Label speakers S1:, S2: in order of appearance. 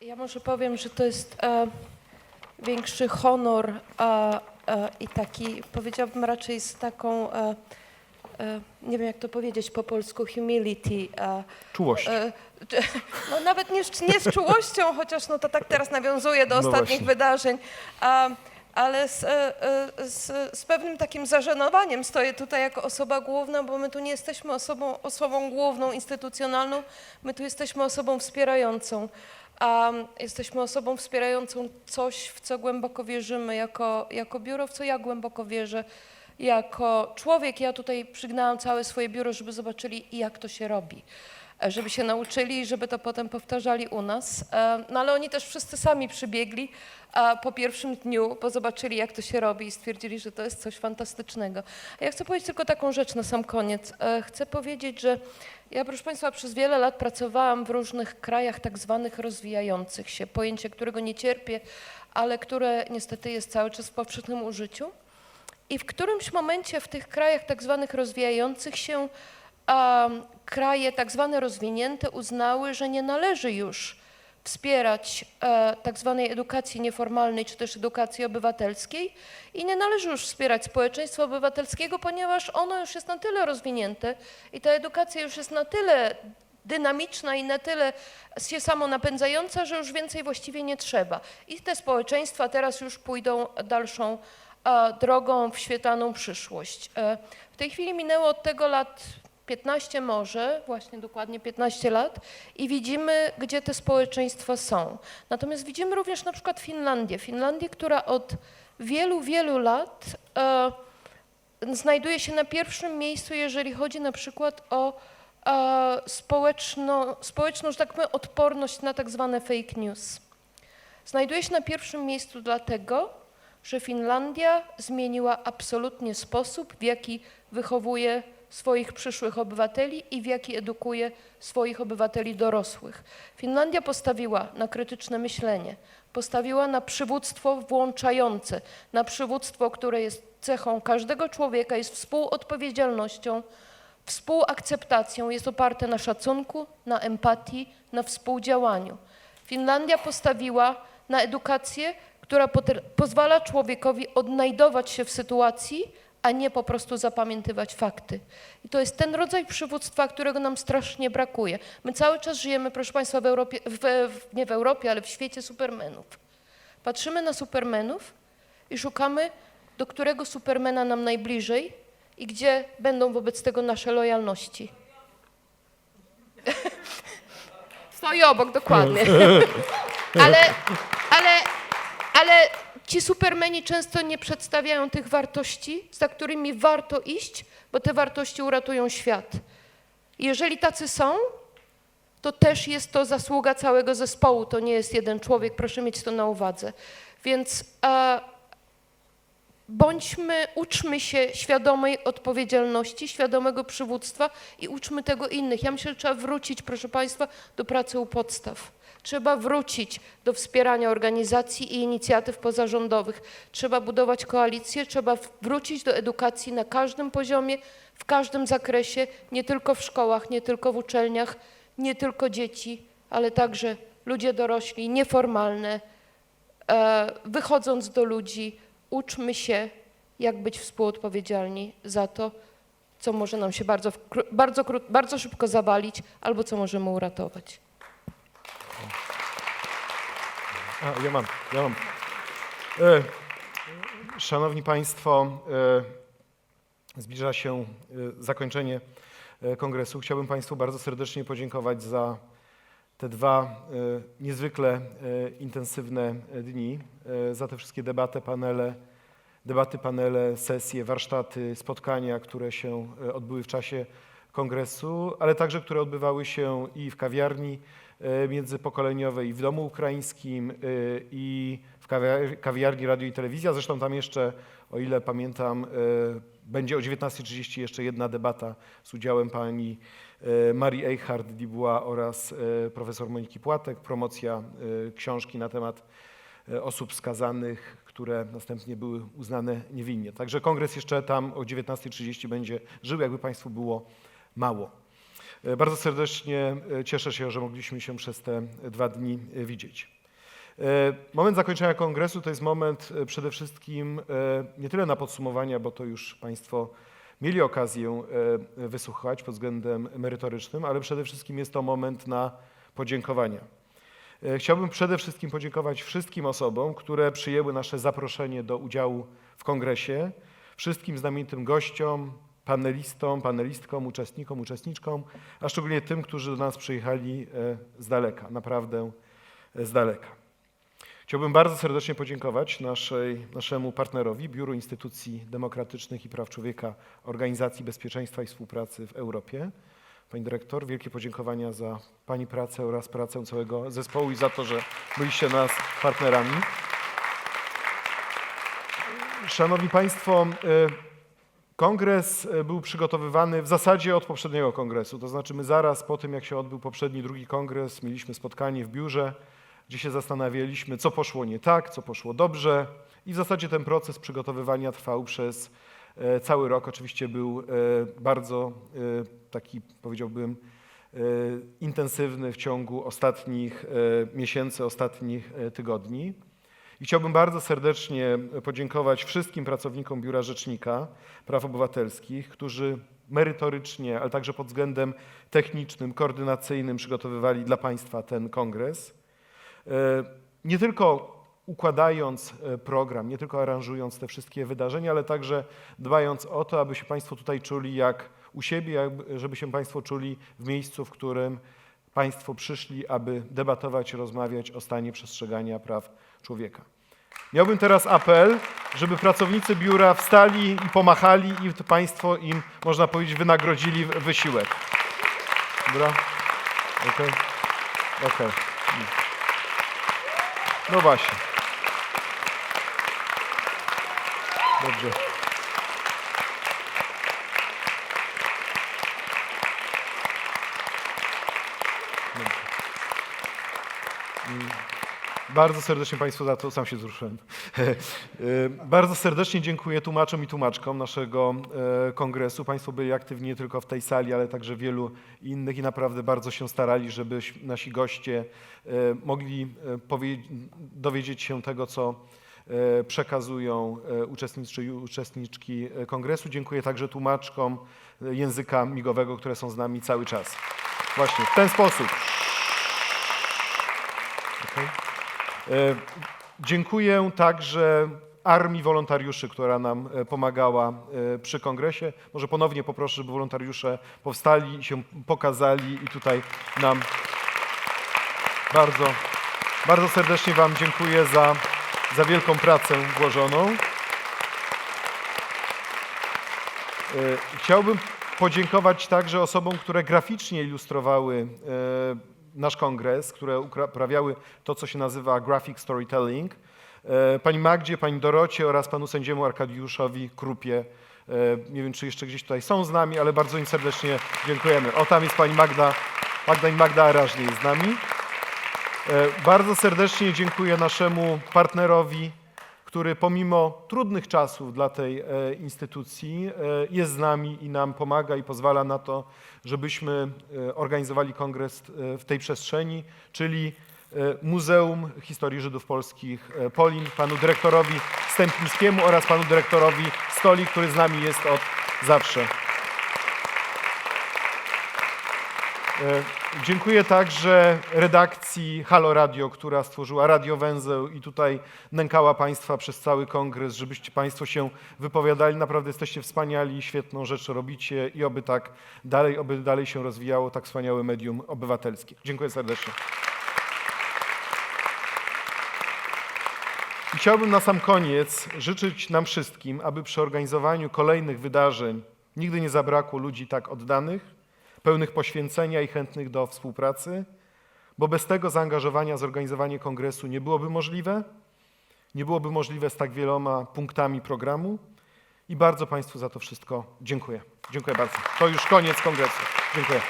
S1: Ja może powiem, że to jest e, większy honor e, e, i taki, powiedziałabym raczej z taką, e, e, nie wiem jak to powiedzieć po polsku, humility. E,
S2: Czułość.
S1: e, no nawet nie, z- nie z czułością, chociaż no to tak teraz nawiązuje do
S2: No
S1: ostatnich
S2: właśnie.
S1: wydarzeń, a, ale z, e, z, z pewnym takim zażenowaniem stoję tutaj jako osoba główna, bo my tu nie jesteśmy osobą, osobą główną, instytucjonalną, my tu jesteśmy osobą wspierającą. A jesteśmy osobą wspierającą coś, w co głęboko wierzymy jako, jako biuro, w co ja głęboko wierzę. Jako człowiek ja tutaj przygnałam całe swoje biuro, żeby zobaczyli, jak to się robi żeby się nauczyli i żeby to potem powtarzali u nas. E, No ale oni też wszyscy sami przybiegli po pierwszym dniu, bo zobaczyli, jak to się robi i stwierdzili, że to jest coś fantastycznego. Ja chcę powiedzieć tylko taką rzecz na sam koniec. E, Chcę powiedzieć, że ja, proszę Państwa, przez wiele lat pracowałam w różnych krajach tak zwanych rozwijających się, pojęcie, którego nie cierpię, ale które niestety jest cały czas w powszechnym użyciu. I w którymś momencie w tych krajach tak zwanych rozwijających się a, kraje tak zwane rozwinięte uznały, że nie należy już wspierać e, tak zwanej edukacji nieformalnej czy też edukacji obywatelskiej i nie należy już wspierać społeczeństwa obywatelskiego, ponieważ ono już jest na tyle rozwinięte i ta edukacja już jest na tyle dynamiczna i na tyle się samo napędzająca, że już więcej właściwie nie trzeba. I te społeczeństwa teraz już pójdą dalszą a, drogą w świetlaną przyszłość. E, W tej chwili minęło od tego lat 15 może, właśnie dokładnie 15 lat i widzimy, gdzie te społeczeństwa są. Natomiast widzimy również na przykład Finlandię. Finlandię, która od wielu, wielu lat e, znajduje się na pierwszym miejscu, jeżeli chodzi na przykład o e, społeczno, społeczną, że tak powiem, odporność na tak zwane fake news. Znajduje się na pierwszym miejscu dlatego, że Finlandia zmieniła absolutnie sposób, w jaki wychowuje swoich przyszłych obywateli i w jaki edukuje swoich obywateli dorosłych. Finlandia postawiła na krytyczne myślenie, postawiła na przywództwo włączające, na przywództwo, które jest cechą każdego człowieka, jest współodpowiedzialnością, współakceptacją, jest oparte na szacunku, na empatii, na współdziałaniu. Finlandia postawiła na edukację, która pozwala człowiekowi odnajdować się w sytuacji, a nie po prostu zapamiętywać fakty. I to jest ten rodzaj przywództwa, którego nam strasznie brakuje. My cały czas żyjemy, proszę Państwa, w Europie, w, nie w Europie, ale w świecie supermenów. Patrzymy na supermenów i szukamy, do którego supermena nam najbliżej i gdzie będą wobec tego nasze lojalności. Stoi obok, dokładnie. Ale ci supermeni często nie przedstawiają tych wartości, za którymi warto iść, bo te wartości uratują świat. Jeżeli tacy są, to też jest to zasługa całego zespołu, to nie jest jeden człowiek, proszę mieć to na uwadze. Więc e, bądźmy, uczmy się świadomej odpowiedzialności, świadomego przywództwa i uczmy tego innych. Ja myślę, że trzeba wrócić, proszę Państwa, do pracy u podstaw. Trzeba wrócić do wspierania organizacji i inicjatyw pozarządowych. Trzeba budować koalicje, trzeba wrócić do edukacji na każdym poziomie, w każdym zakresie, nie tylko w szkołach, nie tylko w uczelniach, nie tylko dzieci, ale także ludzie dorośli, nieformalne, e, wychodząc do ludzi, uczmy się, jak być współodpowiedzialni za to, co może nam się bardzo, bardzo, bardzo szybko zawalić, albo co możemy uratować.
S2: A, ja mam, ja mam. E, szanowni Państwo, e, zbliża się e, zakończenie e, kongresu. Chciałbym Państwu bardzo serdecznie podziękować za te dwa e, niezwykle e, intensywne e, dni, za te wszystkie debaty, panele, debaty, panele, sesje, warsztaty, spotkania, które się odbyły w czasie kongresu, ale także które odbywały się i w kawiarni międzypokoleniowej, i w Domu Ukraińskim, i kawiarni Radio i Telewizja. Zresztą tam jeszcze, o ile pamiętam, e, będzie o 19.30 jeszcze jedna debata z udziałem pani e, Marii Eichhardt-Dibuła oraz e, profesor Moniki Płatek, promocja książki na temat osób skazanych, które następnie były uznane niewinnie. Także kongres jeszcze tam o 19.30 będzie żył, jakby Państwu było mało. Bardzo serdecznie cieszę się, że mogliśmy się przez te dwa dni widzieć. E, Moment zakończenia kongresu to jest moment e, przede wszystkim e, nie tyle na podsumowania, bo to już Państwo mieli okazję wysłuchać pod względem merytorycznym, ale przede wszystkim jest to moment na podziękowania. Chciałbym przede wszystkim podziękować wszystkim osobom, które przyjęły nasze zaproszenie do udziału w kongresie, wszystkim znamienitym gościom, panelistom, panelistkom, uczestnikom, uczestniczkom, a szczególnie tym, którzy do nas przyjechali z daleka, naprawdę z daleka. Chciałbym bardzo serdecznie podziękować naszej, naszemu partnerowi, Biuru Instytucji Demokratycznych i Praw Człowieka Organizacji Bezpieczeństwa i Współpracy w Europie. Pani dyrektor, wielkie podziękowania za Pani pracę oraz pracę całego zespołu i za to, że byliście nas partnerami. Szanowni Państwo, e, kongres e, był przygotowywany w zasadzie od poprzedniego kongresu. To znaczy my zaraz po tym, jak się odbył poprzedni, drugi kongres, mieliśmy spotkanie w biurze, gdzie się zastanawialiśmy, co poszło nie tak, co poszło dobrze. I w zasadzie ten proces przygotowywania trwał przez e, cały rok. Oczywiście był e, bardzo e, taki, powiedziałbym, intensywny w ciągu ostatnich miesięcy, ostatnich tygodni. I chciałbym bardzo serdecznie podziękować wszystkim pracownikom Biura Rzecznika Praw Obywatelskich, którzy merytorycznie, ale także pod względem technicznym, koordynacyjnym przygotowywali dla Państwa ten kongres. E, Nie tylko układając e, program, nie tylko aranżując te wszystkie wydarzenia, ale także dbając o to, aby się Państwo tutaj czuli jak u siebie, żeby się Państwo czuli w miejscu, w którym Państwo przyszli, aby debatować, rozmawiać o stanie przestrzegania praw człowieka. Miałbym teraz apel, żeby pracownicy biura wstali i pomachali i Państwo im, można powiedzieć, wynagrodzili wysiłek. Dobra? Okej? Okej. No właśnie. Dobrze. Bardzo serdecznie Państwu za to, sam się wzruszyłem. Y, Bardzo serdecznie dziękuję tłumaczom i tłumaczkom naszego e, kongresu. Państwo byli aktywni nie tylko w tej sali, ale także wielu innych i naprawdę bardzo się starali, żeby nasi goście e, mogli e, dowiedzieć się tego, co e, przekazują e, uczestnicy i uczestniczki e, kongresu. Dziękuję także tłumaczkom e, języka migowego, które są z nami cały czas. Właśnie w ten sposób. Okej. E, Dziękuję także armii wolontariuszy, która nam e, pomagała e, przy kongresie. Może ponownie poproszę, żeby wolontariusze powstali, się pokazali i tutaj nam bardzo, bardzo serdecznie Wam dziękuję za, za wielką pracę włożoną. Chciałbym podziękować także osobom, które graficznie ilustrowały nasz kongres, które uprawiały to, co się nazywa graphic storytelling. E, Pani Magdzie, pani Dorocie oraz panu sędziemu Arkadiuszowi Krupie. E, Nie wiem, czy jeszcze gdzieś tutaj są z nami, ale bardzo im serdecznie dziękujemy. O, tam jest pani Magda, Magda i Magda Arażnie jest z nami. E, Bardzo serdecznie dziękuję naszemu partnerowi, który pomimo trudnych czasów dla tej e, instytucji e, jest z nami i nam pomaga i pozwala na to, żebyśmy e, organizowali kongres w tej przestrzeni, czyli Muzeum Historii Żydów Polskich Polin, panu dyrektorowi Stępińskiemu oraz panu dyrektorowi Stoli, który z nami jest od zawsze. E, Dziękuję także redakcji Halo Radio, która stworzyła Radio Węzeł i tutaj nękała Państwa przez cały kongres, żebyście Państwo się wypowiadali. Naprawdę jesteście wspaniali, świetną rzecz robicie i oby tak dalej, oby dalej się rozwijało tak wspaniałe medium obywatelskie. Dziękuję serdecznie. I chciałbym na sam koniec życzyć nam wszystkim, aby przy organizowaniu kolejnych wydarzeń nigdy nie zabrakło ludzi tak oddanych, pełnych poświęcenia i chętnych do współpracy, bo bez tego zaangażowania zorganizowanie kongresu nie byłoby możliwe, nie byłoby możliwe z tak wieloma punktami programu i bardzo Państwu za to wszystko dziękuję. Dziękuję bardzo. To już koniec kongresu. Dziękuję.